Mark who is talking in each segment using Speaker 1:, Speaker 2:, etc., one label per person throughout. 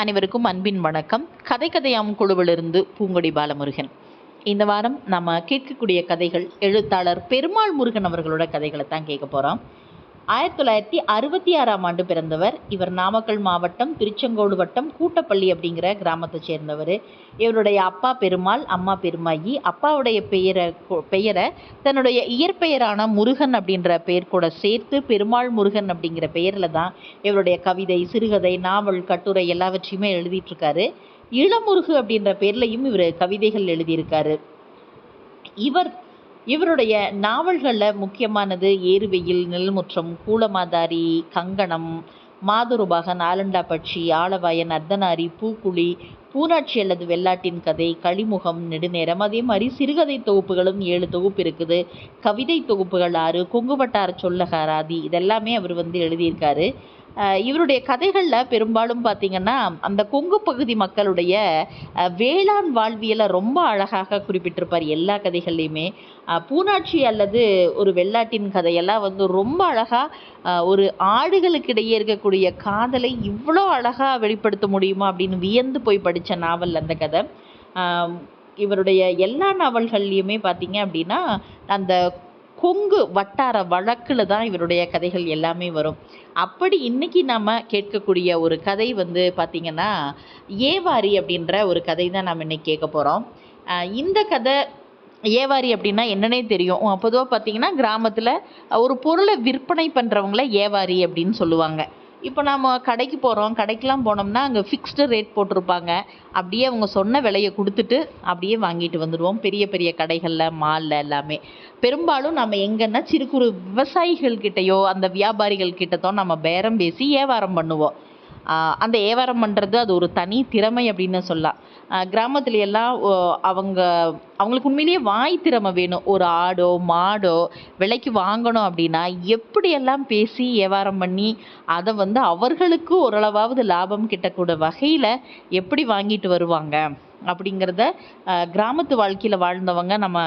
Speaker 1: அனைவருக்கும் அன்பின் வணக்கம். கதை கதையாம் குழுவிலிருந்து பூங்கொடி பாலமுருகன். இந்த வாரம் நம்ம கேட்கக்கூடிய கதைகள் எழுத்தாளர் பெருமாள் முருகன் அவர்களோட கதைகளை தான் கேட்க போகிறோம் ஆயிரத்தி தொள்ளாயிரத்தி அறுபத்தி ஆறாம் ஆண்டு பிறந்தவர். இவர் நாமக்கல் மாவட்டம் திருச்செங்கோடு வட்டம் கூட்டப்பள்ளி அப்படிங்கிற கிராமத்தை சேர்ந்தவர். இவருடைய அப்பா பெருமாள் அம்மா பெருமாயி. அப்பாவுடைய பெயரை பெயரை தன்னுடைய இயற்பெயரான முருகன் அப்படின்ற பெயர் கூட சேர்த்து பெருமாள் முருகன் அப்படிங்கிற பெயரில் தான் இவருடைய கவிதை சிறுகதை நாவல் கட்டுரை எல்லாவற்றையுமே எழுதிட்டுருக்காரு. இளமுருகு அப்படின்ற பேர்லையும் இவர் கவிதைகள் எழுதியிருக்காரு. இவர் இவருடைய நாவல்களில் முக்கியமானது ஏறுவெயில் நெல்முற்றம் கூலமாதாரி கங்கணம் மாதுருபாகன் ஆலண்டா பட்சி ஆலவாயன் அர்த்தனாரி பூக்குழி பூனாட்சி அல்லது வெள்ளாட்டின் கதை களிமுகம் நெடுநேரம் அதே மாதிரி சிறுகதை தொகுப்புகளும் ஏழு தொகுப்பு இருக்குது. கவிதை தொகுப்புகள் ஆறு கொங்குவட்டார சொல்லகாராதி இதெல்லாமே அவர் வந்து எழுதியிருக்காரு. இவருடைய கதைகளில் பெரும்பாலும் பார்த்தீங்கன்னா அந்த கொங்கு பகுதி மக்களுடைய வேளாண் வாழ்வியலை ரொம்ப அழகாக குறிப்பிட்டிருப்பார் எல்லா கதைகள்லையுமே. பூனாட்சி அல்லது ஒரு வெள்ளாட்டின் கதையெல்லாம் வந்து ரொம்ப அழகாக ஒரு ஆடுகளுக்கிடையே இருக்கக்கூடிய காதலை இவ்வளோ அழகாக வெளிப்படுத்த முடியுமா அப்படின்னு வியந்து போய் படித்த நாவல் அந்த கதை. இவருடைய எல்லா நாவல்கள்லையுமே பார்த்தீங்க அப்படின்னா அந்த கொங்கு வட்டார வழக்கில் தான் இவருடைய கதைகள் எல்லாமே வரும். அப்படி இன்னைக்கு நாம் கேட்கக்கூடிய ஒரு கதை வந்து பார்த்தீங்கன்னா ஏவாரி அப்படின்ற ஒரு கதை தான் நாம் இன்றைக்கி கேட்க போகிறோம் இந்த கதை ஏவாரி அப்படின்னா என்னன்னே தெரியும். பொதுவாக பார்த்தீங்கன்னா கிராமத்தில் ஒரு பொருளை விற்பனை பண்ணுறவங்கள ஏவாரி அப்படின்னு சொல்லுவாங்க. இப்போ நம்ம கடைக்கு போகிறோம் கடைக்கெலாம் போனோம்னா அங்கே ஃபிக்ஸ்டு ரேட் போட்டிருப்பாங்க. அப்படியே அவங்க சொன்ன விலையை கொடுத்துட்டு அப்படியே வாங்கிட்டு வந்துடுவோம் பெரிய பெரிய கடைகளில் மாலில் எல்லாமே. பெரும்பாலும் நம்ம எங்கன்னா சிறு குறு விவசாயிகள்கிட்டயோ அந்த வியாபாரிகள் கிட்டத்தோ நம்ம பேரம் பேசி வியாபாரம் பண்ணுவோம். அந்த ஏவாரம் பண்ணுறது அது ஒரு தனி திறமை அப்படின்னு சொல்லலாம். கிராமத்தில் எல்லாம் அவங்க அவங்களுக்கு உண்மையிலேயே வாய் திறமை வேணும். ஒரு ஆடோ மாடோ விலைக்கு வாங்கணும் அப்படின்னா எப்படியெல்லாம் பேசி வியாபாரம் பண்ணி அதை வந்து அவர்களுக்கு ஓரளவாவது லாபம் கிட்டக்கூட வகையில் எப்படி வாங்கிட்டு வருவாங்க அப்படிங்கிறத கிராமத்து வாழ்க்கையில் வாழ்ந்தவங்க நம்ம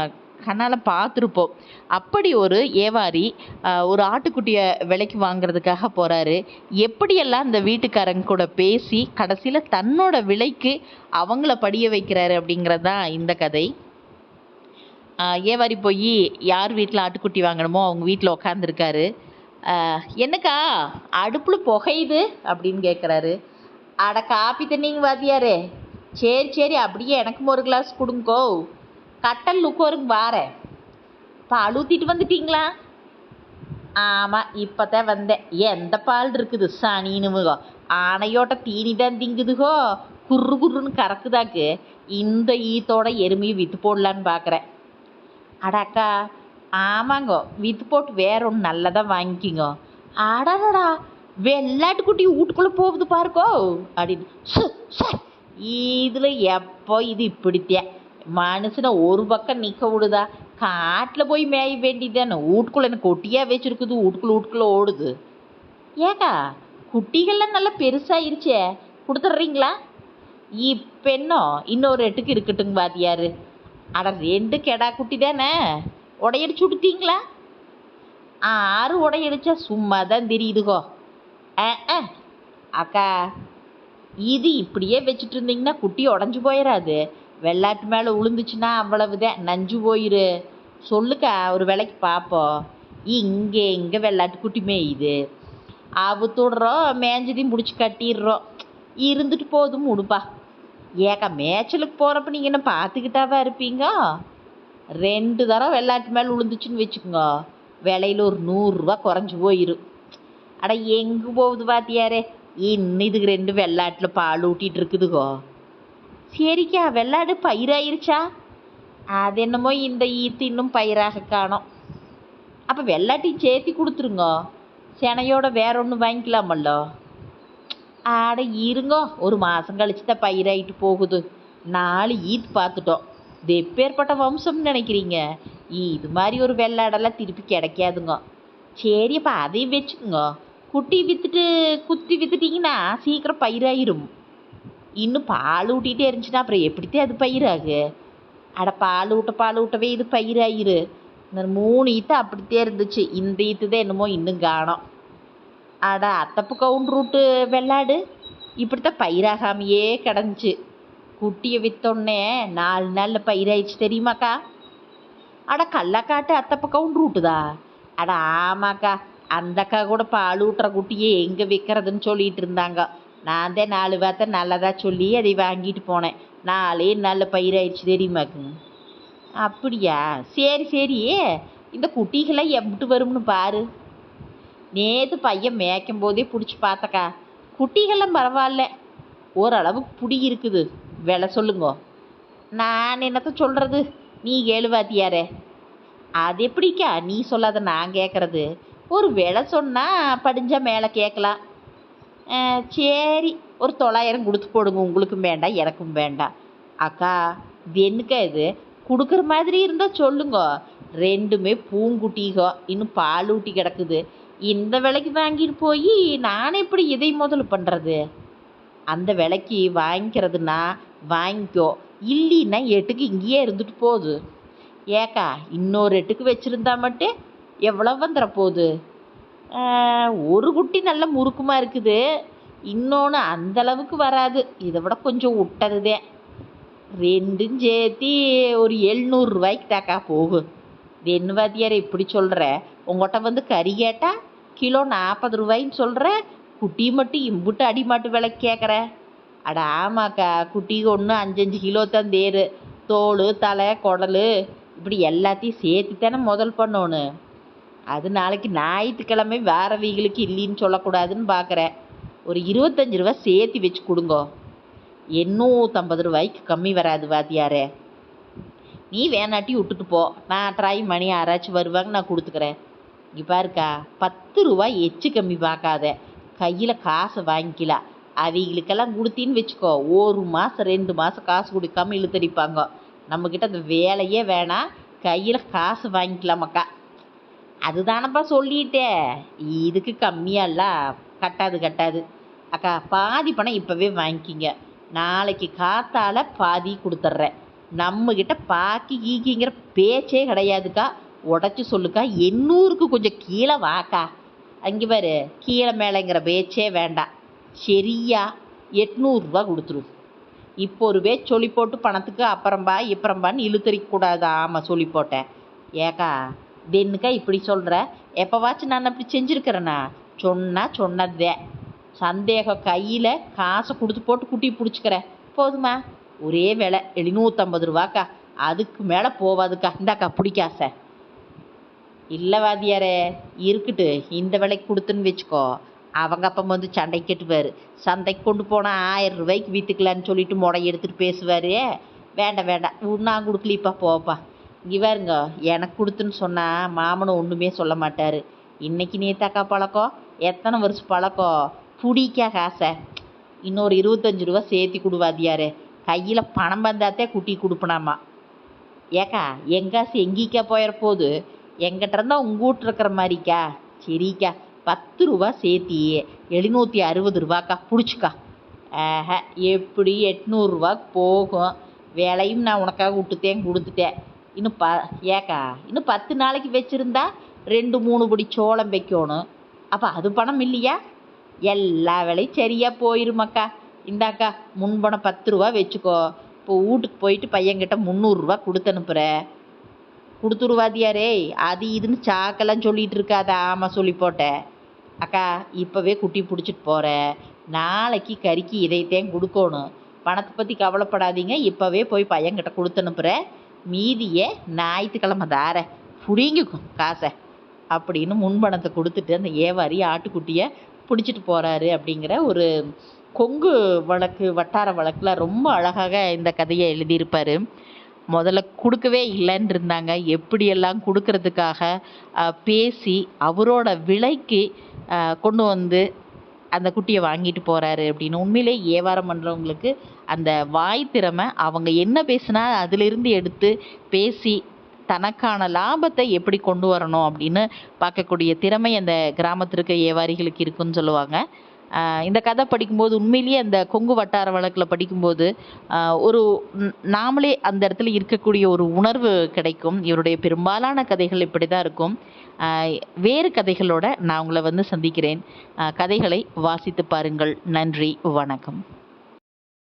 Speaker 1: கண்ணால் பார்த்துருப்போம். அப்படி ஒரு ஏவாரி ஒரு ஆட்டுக்குட்டியை விலைக்கு வாங்குறதுக்காக போகிறாரு எப்படியெல்லாம் அந்த வீட்டுக்காரங்க கூட பேசி கடைசியில் தன்னோட விலைக்கு அவங்கள படிய வைக்கிறாரு அப்படிங்கிறது தான் இந்த கதை. ஏவாரி போய் யார் வீட்டில் ஆட்டுக்குட்டி வாங்கணுமோ அவங்க வீட்டில் உக்காந்துருக்காரு. என்னக்கா அடுப்பில் புகையுது அப்படின்னு கேட்குறாரு அட காப்பி தண்ணிங்க வாத்தியாரே. சரி சரி அப்படியே எனக்கும் ஒரு கிளாஸ் கொடுங்கோ. கட்டல் லுக்கோருங்க வாரேன் பால் ஊற்றிட்டு வந்துட்டீங்களா? ஆமாம் இப்போ தான் வந்தேன். எந்த பால் இருக்குது? சனினுமுகோ ஆனையோட்ட தீனி தான் திங்குதுகோ. குரு குருன்னு கறக்குதாக்கு. இந்த ஈத்தோட எருமையை விற்று போடலான்னு பார்க்குறேன் அடாக்கா ஆமாங்கோ. வித்து போட்டு வேற ஒன்று நல்லதாக வாங்கிக்கிங்கோ. அடடடா வெள்ளாட்டுக்குட்டி வீட்டுக்குள்ளே போகுது பாருக்கோ அப்படின்னு. சு இதில் எப்போ இது இப்படித்தேன் மனுஷனை ஒரு பக்கம் நிற்க விடுதா? காட்டில் போய் மேய வேண்டியதானே வீட்டுக்குள்ளே என்ன கொட்டியாக வச்சிருக்குது? வீட்டுக்குள்ள வீட்டுக்குள்ளே ஓடுது. ஏக்கா குட்டிகள்லாம் நல்லா பெருசாயிருச்சே. கொடுத்துட்றீங்களா? இப்போ இன்னொரு எட்டுக்கு இருக்கட்டுங்க வாத்தியார். அட ரெண்டு கெடா குட்டி தானே? உடையடிச்சு விட்டுட்டீங்களா ஆறு உடையடிச்சா சும்மா தான் தெரியுதுகோ. ஆ ஆ. அக்கா இது இப்படியே வச்சுட்டு இருந்தீங்கன்னா குட்டி உடஞ்சி போயிடாது வெள்ளாட்டு மேலே விழுந்துச்சுன்னா அவ்வளவுதான். நஞ்சு போயிரு. சொல்லுக்கா ஒரு வேலைக்கு பார்ப்போம் இங்கே இங்கே வெள்ளாட்டு குட்டி மேயுது. அவுத்துடுறோம் மேஞ்சதையும் பிடிச்சி கட்டிடுறோம். இருந்துட்டு போதும் உடுப்பா ஏக்கா மேய்ச்சலுக்கு போகிறப்ப நீங்கள் என்ன பார்த்துக்கிட்டாவா இருப்பீங்க? ரெண்டு தரம் வெள்ளாட்டு மேலே விழுந்துச்சுன்னு வச்சுக்கோங்க. விலையில ஒரு நூறுரூவா குறைஞ்சி போயிரும். அட எங்கே போகுது பாத்தியாரே? இன்னும் இதுக்கு ரெண்டு வெள்ளாட்டில் பால் ஊட்டிகிட்டு இருக்குதுகோ. சரிக்கா வெள்ளாடு பயிராயிருச்சா அது என்னமோ இந்த ஈத்து இன்னும் பயிராக காணோம் அப்போ வெள்ளாட்டையும் சேர்த்தி கொடுத்துருங்க செனையோட வேற ஒன்று வாங்கிக்கலாமல்லோ ஆட இருங்கோ ஒரு மாதம் கழிச்சு தான் பயிராயிட்டு போகுது நாலு ஈத் பார்த்துட்டோம் இது எப்பேற்பட்ட வம்சம்னு நினைக்கிறீங்க இது மாதிரி ஒரு வெள்ளாடெல்லாம் திருப்பி கிடைக்காதுங்க சரி அப்போ அதையும் வச்சுக்கோங்க குட்டி விற்றுட்டு குத்தி விற்றுட்டிங்கன்னா சீக்கிரம் பயிராயிரும் இன்னும் பால் ஊட்டிகிட்டே இருந்துச்சுன்னா அப்புறம் எப்படித்தான் அது பயிராகு அட பால் ஊட்ட பால் ஊட்டவே இது பயிராயிரு இந்த மூணு ஈத்து அப்படித்தான் இருந்துச்சு. இந்த ஈத்து தான் என்னமோ இன்னும் காணோம். அட அத்தப்பு கவுண்ட் ரூட்டு வெள்ளாடு. இப்படித்தான் பயிராகாமையே கிடந்துச்சு. குட்டியை வித்தோடனே நாலு நாளில் பயிராயிடுச்சு தெரியுமாக்கா? அட கள்ளக்காட்டு அத்தை பக்கம் ரூட்டுதா? அட ஆமாக்கா. அந்த அக்கா கூட பால் ஊட்டுற குட்டியை எங்கே விற்கிறதுன்னு சொல்லிட்டு இருந்தாங்க. நான் தான் நாலு வார்த்தை நல்லதாக சொல்லி அதை வாங்கிட்டு போனேன். நாலே நல்ல பயிராயிடுச்சு தெரியுமாக்குங்க அப்படியா? சரி சரி. இந்த குட்டிகளை எம்பிட்டு வரும்னு பாரு. நேற்று பையன் மேய்க்கும் போதே பிடிச்சி பார்த்தக்கா. குட்டிகள்லாம் பரவாயில்ல. ஓரளவுக்கு புடி இருக்குது. விலை சொல்லுங்க. நான் என்னத்த சொல்கிறது நீ கேளுவாத்தியாரே. அது எப்படிக்கா நீ சொல்லாத நான் கேட்குறது ஒரு விலை சொன்னால் படிஞ்சால் மேலே கேட்கலாம். சரி ஒரு தொள்ளாயிரம் கொடுத்து போடுங்க உங்களுக்கும் வேண்டாம் எனக்கும் வேண்டாம் அக்கா இது என்னக்கா இது கொடுக்குற மாதிரி இருந்தால் சொல்லுங்க ரெண்டுமே பூங்குட்டிகோ இன்னும் பால் ஊட்டி கிடக்குது இந்த விலைக்கு வாங்கிட்டு போய் நான் எப்படி இதை முதல் பண்ணுறது அந்த விலைக்கு வாங்கிக்கிறதுனா வாங்கிக்கோ இல்லைன்னா எட்டுக்கு இங்கேயே இருந்துட்டு போகுது ஏக்கா இன்னொரு எட்டுக்கு வச்சுருந்தா மட்டும் எவ்வளோ வந்துட போகுது ஒரு குட்டி நல்ல முறுக்குமா இருக்குது. இன்னொன்று அந்தளவுக்கு வராது. இதை விட கொஞ்சம் விட்டதுதே. ரெண்டும் சேர்த்தி ஒரு எழுநூறுரூவாய்க்கு தாக்கா போகும் இது என்ன வாத்தியார் இப்படி சொல்கிற உங்கள்கிட்ட வந்து கறி கேட்டால் கிலோ நாற்பது ரூபாயின்னு சொல்கிற குட்டி மட்டும் இம்புட்டு அடிமாட்டு விலைக்கு கேட்குற அட ஆமாக்கா குட்டிக்கு ஒன்று அஞ்சஞ்சு கிலோ தான் தேர். தோல் தலை குடல் இப்படி எல்லாத்தையும் சேர்த்து தானே முதல் பண்ணணும் அது நாளைக்கு ஞாயிற்றுக்கிழமை வேற வீகளுக்கு இல்லைன்னு சொல்லக்கூடாதுன்னு பார்க்குறேன் ஒரு இருபத்தஞ்சி ரூபா சேர்த்து வச்சு கொடுங்கோ. எண்ணூற்றம்பது ரூபாய்க்கு கம்மி வராது வாத்தியாரே. நீ வேணாட்டி விட்டுட்டு போ. நான் ட்ரை மணி யாராச்சும் வருவாங்க நான் கொடுத்துக்கிறேன். இங்கே பாருக்கா பத்து ரூபாய் எச்சு கம்மி பார்க்காத. கையில் காசை வாங்கிக்கலாம் அவங்களுக்கெல்லாம் கொடுத்தின்னு வச்சுக்கோ. ஒரு மாதம் ரெண்டு மாதம் காசு கொடுக்காம இழுத்தடிப்பாங்க. நம்மக்கிட்ட அந்த வேலையே வேணாம். கையில் காசு வாங்கிக்கலாமக்கா. அதுதானப்பா சொல்லிட்டேன் இதுக்கு கம்மியாலாம் கட்டாது கட்டாது. அக்கா பாதி பணம் இப்போவே வாங்கிக்கிங்க. நாளைக்கு காத்தால பாதி கொடுத்துட்றேன் நம்மக்கிட்ட பாக்கி கீக்கிங்கிற பேச்சே கிடையாதுக்கா. உடச்சி சொல்லுக்கா. எண்ணூறுக்கு கொஞ்சம் கீழே வாக்கா. அங்கே பாரு கீழே மேலேங்கிற பேச்சே வேண்டாம். சரியா? எட்நூறுரூவா கொடுத்துரு. இப்போ ஒரு பேச்சு சொல்லி போட்டு பணத்துக்கு அப்புறம்பா இப்புறம்பான்னு இழுத்தறிக்கூடாது ஆமாம் சொல்லி போட்டேன். ஏக்கா தென்னுக்கா இப்படி சொல்கிற எப்போவாச்சும் நான் அப்படி செஞ்சுருக்கிறேனா? சொன்னால் சொன்னதே சந்தேகம் கையில் காசை கொடுத்து போட்டு குட்டி பிடிச்சிக்கிறேன் போதுமா? ஒரே விலை எழுநூற்றம்பது ரூபாக்கா. அதுக்கு மேலே போவாதுக்கா. இந்தாக்கா பிடிக்காச. இல்லை இருக்குட்டு இருக்கட்டு. இந்த விலைக்கு கொடுத்துன்னு வச்சுக்கோ. அவங்க அப்பா வந்து சண்டைக்கு கட்டுவார் சந்தைக்கு கொண்டு போனால் ஆயிரம் ரூபாய்க்கு விற்றுக்கலான்னு சொல்லிட்டு முடை எடுத்துகிட்டு பேசுவார். வேண்டாம் வேண்டாம். நான் கொடுக்கலிப்பா போப்பா. இங்கே பாருங்க எனக்கு கொடுத்துன்னு சொன்னால் மாமனும் ஒன்றுமே சொல்ல மாட்டார். இன்றைக்கி நேத்தாக்கா பழக்கம் எத்தனை வருஷம் பழக்கம்? பிடிக்கா காசை. இன்னொரு இருபத்தஞ்சி ரூபா சேர்த்தி கொடுவாதியாரு. கையில் பணம் வந்தாத்தே குட்டி கொடுப்பனாமா. ஏக்கா எங்காசு எங்கேக்கா போயிட போகுது? எங்கிட்ட இருந்தால் உங்கள் வீட்டு இருக்கிற மாதிரிக்கா. சரிக்கா பத்து ரூபா சேர்த்தி எழுநூற்றி அறுபது ரூபாக்கா பிடிச்சிக்கா. ஆஹா எப்படி எட்நூறுரூவாக்கு போகும். விலையும் நான் உனக்காக விட்டுத்தேன் கொடுத்துட்டேன். இன்னும் ப ஏக்கா இன்னும் பத்து நாளைக்கு வச்சுருந்தா ரெண்டு மூணு படி சோளம் வைக்கணும். அப்போ அது பணம் இல்லையா? எல்லா வேலையும் சரியாக போயிருமாக்கா. இந்தாக்கா முன்பணம் பத்து ரூபா வச்சுக்கோ. இப்போ வீட்டுக்கு போயிட்டு பையன்கிட்ட முந்நூறுரூவா கொடுத்து அனுப்புகிற கொடுத்துருவாதியாரே. அது இதுன்னு சாக்கெல்லாம் சொல்லிகிட்டு இருக்காத? ஆமாம் சொல்லி போட்டேன் அக்கா இப்போவே குட்டி பிடிச்சிட்டு போகிறேன் நாளைக்கு கறிக்கு இதைத்தான் கொடுக்கணும். பணத்தை பற்றி கவலைப்படாதீங்க. இப்போவே போய் பையன்கிட்ட கொடுத்து அனுப்புகிறேன் மீதியை ஞாயிற்றுக்கிழமை தாரேன் புடிங்கிக்கும் காசை அப்படின்னு முன்பணத்தை கொடுத்துட்டு அந்த ஏவாரி ஆட்டுக்குட்டியை பிடிச்சிட்டு போகிறாரு அப்படிங்கிற ஒரு கொங்கு வழக்கு வட்டார வழக்கில் ரொம்ப அழகாக இந்த கதையை எழுதியிருப்பார். முதல்ல கொடுக்கவே இல்லைன்னு இருந்தாங்க எப்படியெல்லாம் கொடுக்கறதுக்காக பேசி அவரோட விலைக்கு கொண்டு வந்து அந்த குட்டியை வாங்கிட்டு போகிறாரு அப்படின்னு. உண்மையிலே வியாபாரம் பண்ணுறவங்களுக்கு அந்த வாய் திறமை அவங்க என்ன பேசுனா அதிலிருந்து எடுத்து பேசி தனக்கான லாபத்தை எப்படி கொண்டு வரணும் அப்படின்னு பார்க்கக்கூடிய திறமை அந்த கிராமத்திற்கு வியாபாரிகளுக்கு இருக்குன்னு சொல்லுவாங்க. இந்த கதை படிக்கும்போது உண்மையிலேயே அந்த கொங்கு வட்டார வழக்கில் படிக்கும்போது ஒரு நாமளே அந்த இடத்துல இருக்கக்கூடிய ஒரு உணர்வு கிடைக்கும். இவருடைய பெரும்பாலான கதைகள் இப்படி தான் இருக்கும் வேறு கதைகளோட நான் உங்களை வந்து சந்திக்கிறேன். கதைகளை வாசித்து பாருங்கள். நன்றி வணக்கம்.